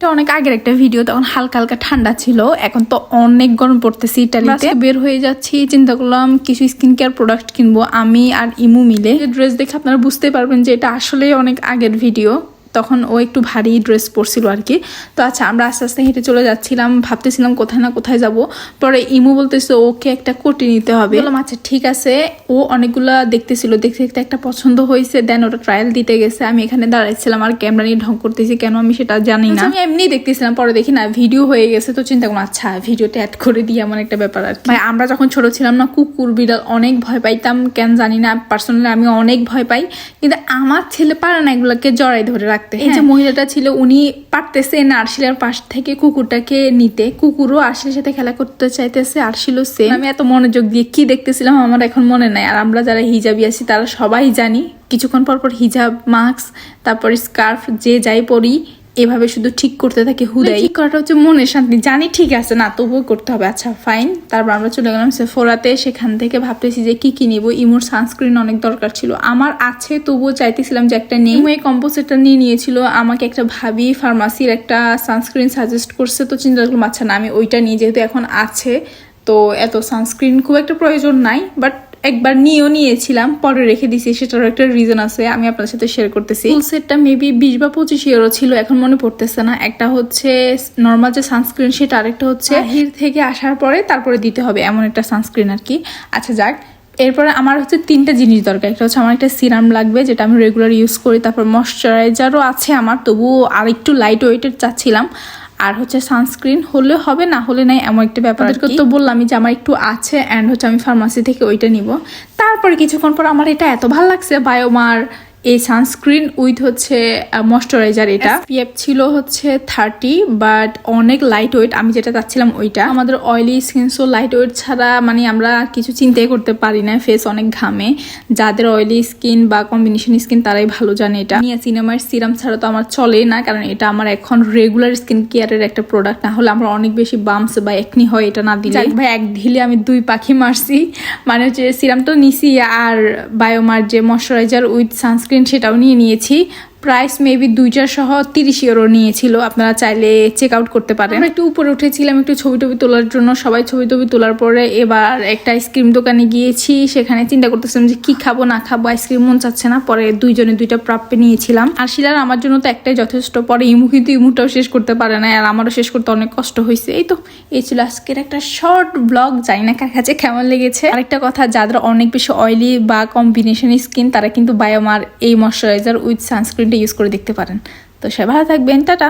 এটা অনেক আগের একটা ভিডিও তখন হালকা হালকা ঠান্ডা ছিল। এখন তো অনেক গরম পড়তেছে ইটালিতে বের হয়ে যাচ্ছি চিন্তা করলাম কিছু স্কিন কেয়ার প্রোডাক্ট কিনবো আমি আর ইমু মিলে। ড্রেস দেখে আপনারা বুঝতে পারবেন যে এটা আসলে অনেক আগের ভিডিও তখন ও একটু ভারী ড্রেস পরছিল আর কি তো আচ্ছা আমরা আস্তে আস্তে হেঁটে চলে যাচ্ছিলাম ভাবতেছিলাম কোথায় না কোথায় যাব। পরে ইমু বলতেছে ওকে একটা কোটি নিতে হবে। বললাম আচ্ছা ঠিক আছে। ও অনেকগুলা দেখতেছিল দেখতে দেখতে একটা পছন্দ হয়েছে দেন ওটা ট্রায়াল দিতে গেছে। আমি এখানে দাঁড়াইছিলাম আর ক্যামেরা নিয়ে ঢং করতেছি কেন আমি সেটা জানি না। আমি এমনি দেখতেছিলাম পরে দেখি না ভিডিও হয়ে গেছে। তো চিন্তা করলাম আচ্ছা ভিডিওটা অ্যাড করে দিই এমন একটা ব্যাপার আর ভাই আমরা যখন ছোট ছিলাম না কুকুর বিড়াল অনেক ভয় পাইতাম কেন জানি না। পার্সোনালি আমি অনেক ভয় পাই। কিন্তু আমার ছেলে পারে না এগুলোকে জড়াই ধরে রাখতে এই যে মহিলাটা ছিল উনি পারতেছে না আরশিলার পাশ থেকে কুকুরটাকে নিতে। কুকুরও আরশিলের সাথে খেলা করতে চাইতেছে আরশিলও সেম আমি এত মনোযোগ দিয়ে কি দেখতেছিলাম আমার এখন মনে নাই। আর আমরা যারা হিজাবি আছি তারা সবাই জানি। কিছুক্ষণ পর পর হিজাব মাস্ক তারপর স্কার্ফ যে যাই পরি এভাবে শুধু ঠিক করতে থাকি হুদাই। ঠিক করাটা হচ্ছে মনের শান্তি। জানি ঠিক আছে, না, তবুও করতে হবে। আচ্ছা ফাইন তারপর আমরা চলে গেলাম সেফোরাতে সেখান থেকে ভাবতেছি যে কি কি নিব। ইমোর সানস্ক্রিন অনেক দরকার ছিল। আমার আছে, তবুও চাইতেছিলাম যে একটা নেই। এই কম্পোজিটটা নিয়ে নিয়েছিল। আমাকে একটা ভাবি ফার্মাসির একটা সানস্ক্রিন সাজেস্ট করছে। তো চিন্তা করলাম আচ্ছা না, আমি ওইটা নিয়ে যেহেতু এখন আছে। তো এত সানস্ক্রিন খুব একটা প্রয়োজন নাই। বাট একবার নিয়েও নিয়েছিলাম, পরে রেখে দিছি, সেটারও একটা রিজন আছে, আমি আপনার সাথে শেয়ার করতেছি। ফুল সেটটা মেবি বিশ বা পঁচিশ ইউরো ছিল, এখন মনে পড়তেছে না। একটা হচ্ছে নর্মাল যে সানস্ক্রিন সেটা আরেকটা হচ্ছে হির থেকে আসার পরে তারপরে দিতে হবে, এমন একটা সানস্ক্রিন আর কি। আচ্ছা যাক। এরপরে আমার হচ্ছে তিনটা জিনিস দরকার। একটা হচ্ছে আমার একটা সিরাম লাগবে, যেটা আমি রেগুলার ইউজ করি। তারপর ময়শ্চারাইজারও আছে আমার, তবুও আর একটু লাইট ওয়েটের চাচ্ছিলাম। আর হচ্ছে সানস্ক্রিন হলে হবে না হলে নাই এমন একটা ব্যাপার। তো বললাম যে আমার একটু আছে অ্যান্ড হচ্ছে আমি ফার্মাসি থেকে ওইটা নিব। তারপরে কিছুক্ষণ পর আমার এটা এত ভালো লাগছে বায়োমার এই সানস্ক্রিন উইথ হচ্ছে ময়শ্চারাইজার এটা। পিএফ ছিল হচ্ছে থার্টি বাট অনেক লাইট ওয়েট আমি যেটা চাচ্ছিলাম ওইটা। আমাদের oily skin so light weight ছাড়া মানে আমরা কিছু চিন্তাই করতে পারি না ফেস অনেক ঘামে। যাদের অয়েলি স্কিন বা কম্বিনেশন স্কিন তারাই ভালো জানে এটা। নিয়ে সিনেমার সিরাম ছাড়া তো আমার চলেই না কারণ এটা আমার এখন রেগুলার স্কিন কেয়ারের একটা প্রোডাক্ট না হলে আমার অনেক বেশি বামস বা একনি হয় এটা না দিলে ভাই এক ঢিলে আমি দুই পাখি মারছি। মানে হচ্ছে সিরামটা নিছি আর বায়োমার যে ময়শ্চারাইজার উইথ সানস্ক্রিন সেটাও নিয়ে নিয়েছি। প্রাইস মেবি দুইটার সহ তিরিশ ইউরো নিয়েছিল, আপনারা চাইলে চেক আউট করতে পারেন। আমরা একটু উপরে উঠেছিলাম, একটু ছবি টবি তোলার জন্য, সবাই ছবি টবি তোলার পরে এবার একটা আইসক্রিম দোকানে গিয়েছি, সেখানে চিন্তা করতেছিলাম যে কি খাব, না খাব আইসক্রিম মন চাচ্ছে না, পরে দুইজনে দুইটা প্রাপ্যে নিয়েছিলাম। আর শিলার আমার জন্য তো একটাই যথেষ্ট, পরে ইমু কিন্তু ইমুটাও শেষ করতে পারে না আর আমারও শেষ করতে অনেক কষ্ট হয়েছে। এই তো, এই ছিল আজকের একটা শর্ট ব্লগ জানি না কার কাছে কেমন লেগেছে। আরেকটা কথা, যাদের অনেক বেশি অয়েলি বা কম্বিনেশন স্কিন তারা কিন্তু বায়োমার এই ময়শ্চারাইজার উইথ সানস্ক্রিনটা ইউজ করে দেখতে পারেন। তো সবাই ভালো থাকবেন টাটা।